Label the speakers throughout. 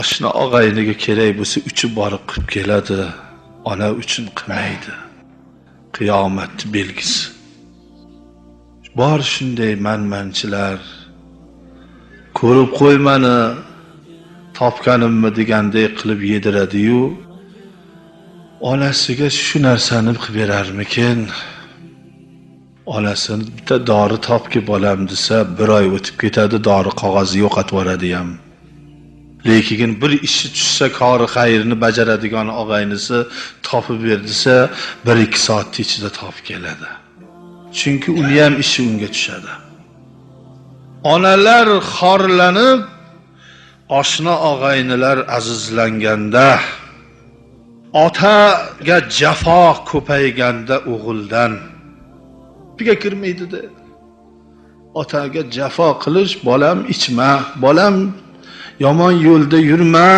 Speaker 1: oshna og'ayniga kerak bo'lsa uchi borib qilib keladi ona uchun qilmaydi. Qiyomatni belgisi. Bor shunday manmanchilar. Ko'rib qo'y mani topganimmi deganday qilib yediradiyu. Onasiga shu narsani qilib berarmikin? Onasini bitta dori topki bolam desa bir oy o'tib ketadi dori qog'ozi yo'qotib yuboradi ham lekin bir ishi tushsa kori xayrini bajaradigan og'aynisi topib ber desa bir ikki soatni ichida topib keladi. Chunki uni ham ishi unga tushadi. Onalar xorlanib oshna og'aynilar azizlanganda otaga jafo ko'payganda o'g'ildan. Gapiga kirmaydida. Otaga jafo qilish bolam ichma bolam yomon yo'lda yurma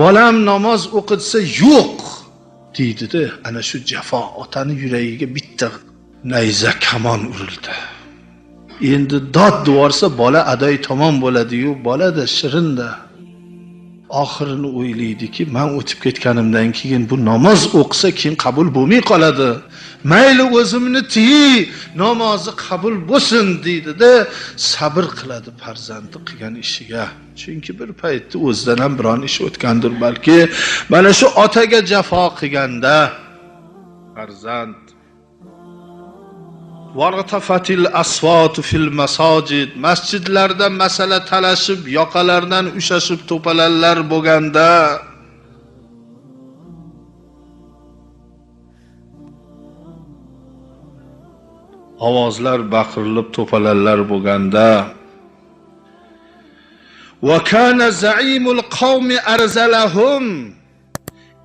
Speaker 1: bolam namoz o'qitsa yo'q deydida ana shu jafo otani yuragiga bitta nayza kamon urildi. Endi dod devorsa bola adoy tomon bo'ladiyu bolada shirinda. Oxirini o'ylaydiki man o'tib ketganimdan keyin bu namoz o'qisa keyin qabul bo'lmay qoladi. Mayli o'zimni tiy namozi qabul bo'lsin deydida sabr qiladi farzandi qilgan ishiga. Chunki bir paytda o'zidan ham biron ish o'tgandir balki mana shu otaga jafo qilganda farzand vartafatil asvotu fil masojid masjidlarda masala talashib yoqalardan ushashib to'palanlar bo'lganda ovozlar baqirilib to'palanlar bo'lganda va kana zaimul qavmi arzalahum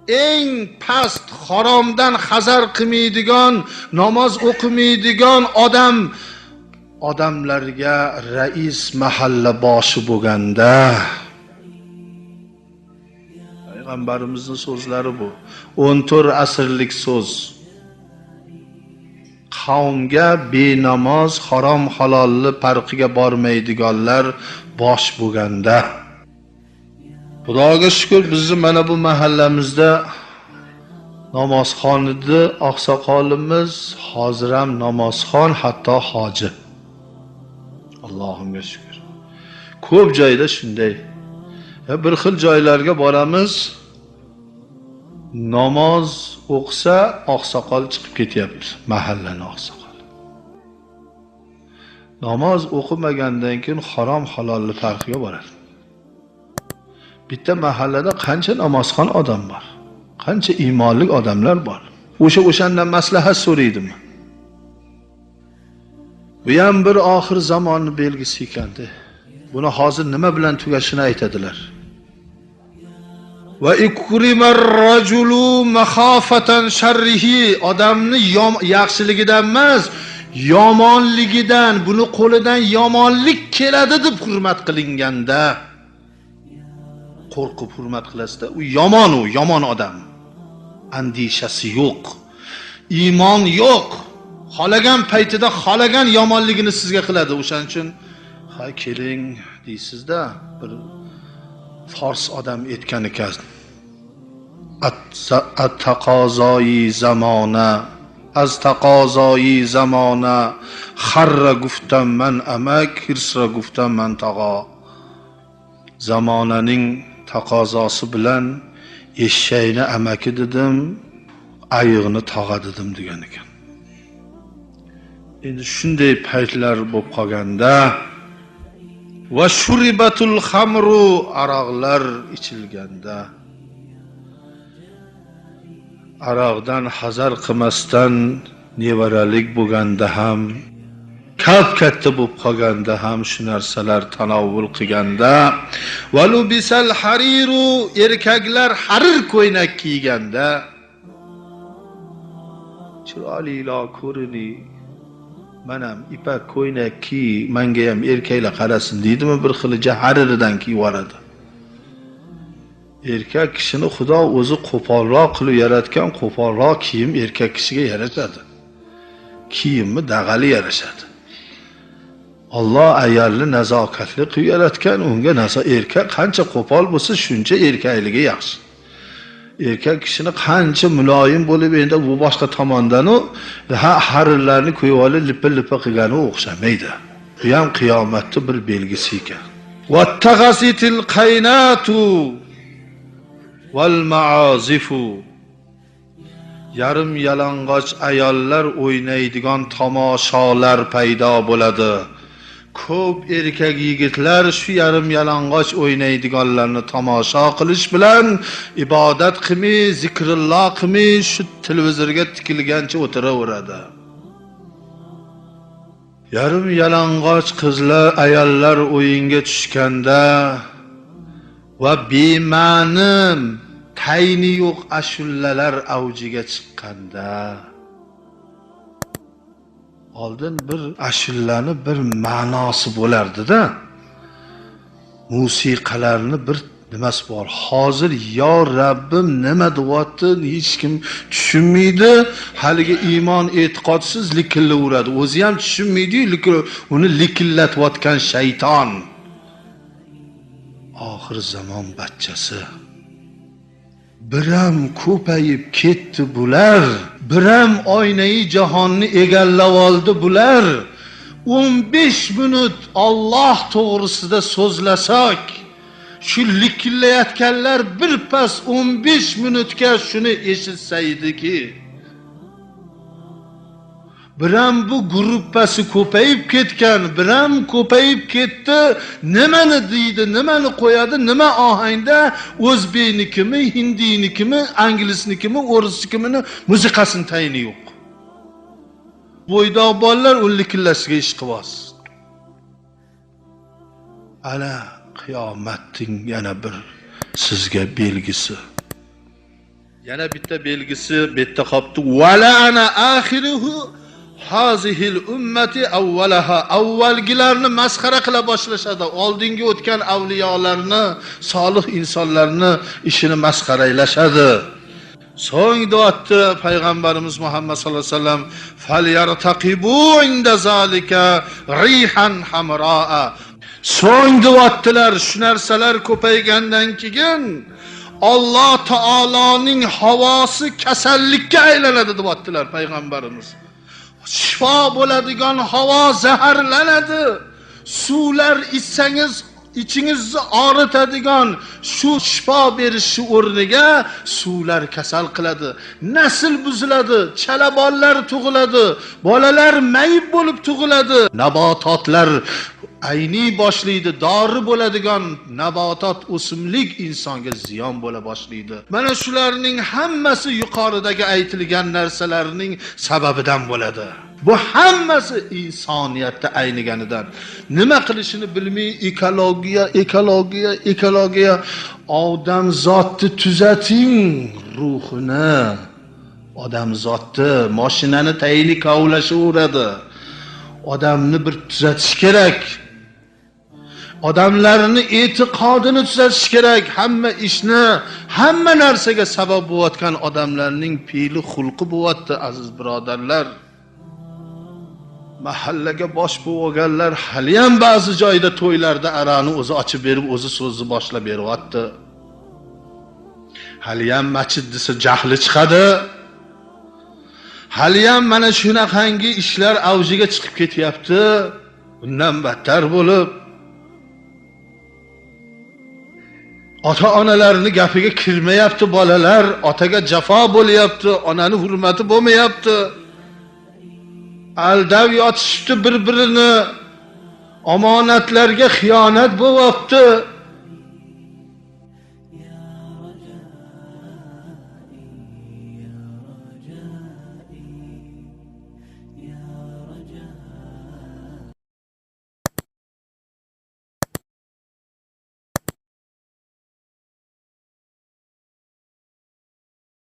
Speaker 1: eng past haromdan hazar qilmaydigan namoz o'qimaydigan odam odamlarga rais mahalla boshi bo'lganda. Payg'ambarimizni so'zlari bu. O'n to'rt asrlik so'z. Qavmga benamoz harom halolni farqiga bormaydiganlar bosh bo'lganda. Xudoga shukur bizni mana bu mahallamizda namozxon edi oqsoqolimiz hozir ham namozxon hatto hoji. Allohimga shukur ko'p joyda shunday. Bir xil joylarga boramiz. Namoz o'qisa oqsoqol chiqib ketyapti mahallani oqsoqoli namoz o'qimagandan keyin harom halolni farqiga boradi. Bitta mahallada qancha namozxon odam bor qancha iymonli odamlar bor. O'sha o'shandan maslahat so'raydimi? Bu ham bir oxir zamonni belgisi ekanda buni hozir nima bilan tugashini aytadilar. Va rajulu mahafatan sharrihi. Odamni yaxshiligidan emas yomonligidan buni qo'lidan yomonlik keladi deb hurmat qilinganda qo'rqib hurmat qilasizda. U yomon u yomon odam. Andishasi yo'q. Iymon yo'q. Xohlagan paytida xohlagan yomonligini sizga qiladi. O'shaning uchun ha keling deysizda bir fors odam aytgan ekan. At taqozoyi zamona az taqozoyi zamona harra guftam man amak hirsra guftam man tag'o zamonaning taqozosi bilan eshakni amaki dedim ayiqni tog'a dedim degan ekan. Endi shunday paytlar bo'lib qolganda va shuribatul xamru aroqlar ichilganda aroqdan hazar qilmasdan nevaralik bo'lganda ham kap katta bo'lib qolganda ham shu narsalar tanovvul qilganda valubisal hariru erkaklar harir ko'ynak kiyganda. Chiroylilar ko'rini manam ipak ko'ynak kiy manga ham erkaklar qarasin deydimi? Bir xilicha hariridan kiyib yuboradi erkak kishini xudo o'zi qo'polroq qilib yaratgan qo'polroq kiyim erkak kishiga yarashadi kiyimmi dag'ali yarashadi. Alloh ayolni nazokatli qilib yaratgan, unga nazo erkak qancha qo'pol bo'lsa, shuncha erkakligi yaxshi. Erkak kishini qancha muloyim bo'lib endi bu boshqa tomondan ha harirlarni qo'yib olib lipa-lipa qilgani o'xshamaydi. Bu ham qiyomatning bir belgisi ekan. Vattag'asitil qaynatu val ma'azifu yarim yalang'och ayollar o'ynaydigan tomoshalar paydo bo'ladi. Ko'p erkak yigitlar shu yarim yalang'och o'ynaydiganlarni tomosha qilish bilan ibodat qilmay, zikrillo qilmay shu televizorga tikilgancha o'tiraveradi. Yarim yalang'och qizlar, ayollar o'yinga tushganda va bema'ni tayni yo'q ashullalar avjiga chiqqanda oldin bir ashillani bir ma'nosi bo'lardi-da. Musiqalarni bir nimasi bor. Hozir yo Rabbim nima deyapti, hech kim tushunmaydi. Haligi iymon e'tiqodsiz likillaveradi. O'zi ham tushunmaydi, uni likillatayotgan shayton. Oxir zamon bachchasi. Biram ko'payib ketdi bular. Biram oynai jahonni egallab oldi bular. 15 minut Alloh to'g'risida so'zlasak, shu likillayotganlar bir pas 15 minutga shuni eshitsaydiki, biram bu gruppasi ko'payib ketgan, biram ko'payib ketdi. Nimani deydi, nimani qo'yadi, nima ohangda o'zbeknikimi, hindiynikimi anglisnikimi, o'risnikimini musiqasini tayini yo'q. Bo'ydoq bolalar o'likillashga ish qilibos. Ana qiyomatning yana bir sizga belgisi. Yana bitta belgisi bitta qopti. Wala ana axiruhu hazihil ummati avvalaha avvalgilarni masxara qila boshlashadi. Oldingi o'tgan avliyolarni, solih insonlarni ishini masxaraylashadi. So'ng deyapti payg'ambarimiz Muhammad sallallohu alayhi vasallam falyartaqibu inda zalika rihan hamraa. So'ng deyaptilar shu narsalar ko'paygandan keyin Alloh taoloning havosi kasallikka aylanadi deyaptilar payg'ambarimiz. Shifo bo'ladigan havo zaharlanadi. Suvlar ichsangiz ichingizni og'ritadigan shu shifo berishi o'rniga suvlar kasal qiladi. Nasl buziladi, chala bolalar tug'iladi, bolalar mayib bo'lib tug'iladi. Nabototlar ayni boshlaydi, dori bo'ladigan nabotot, o'simlik insonga ziyon bo'la boshlaydi. Mana shularning hammasi yuqoridagi aytilgan narsalarning sababidan bo'ladi. Bu hammasi insoniyatda ayniganidan. Nima qilishini bilmay ekologiya, ekologiya, ekologiya odam zotni tuzating ruhini. Odam zotni mashinani tayini kovlashaveradi Odamni bir tuzatish kerak. Odamlarni e'tiqodini tuzatish kerak. Hamma ishni, hamma narsaga sabab bo'layotgan odamlarning fe'li xulqi bo'lyapti, aziz birodarlar. Mahallaga bosh bo'lganlar hali ham ba'zi joyda to'ylarda arani o'zi ochib berib, o'zi so'zni boshlab beryapti. Hali ham masjid desa jahli chiqadi. Hali ham mana shunaqangi ishlar avjiga chiqib ketyapti. Bundan battar bo'lib ota-onalarni gapiga kirmayapti bolalar, otaga jafo bo'lyapti, onani hurmati bo'lmayapti. Aldab yotishibdi bir-birini. Omonatlarga xiyonat bo'lyapti.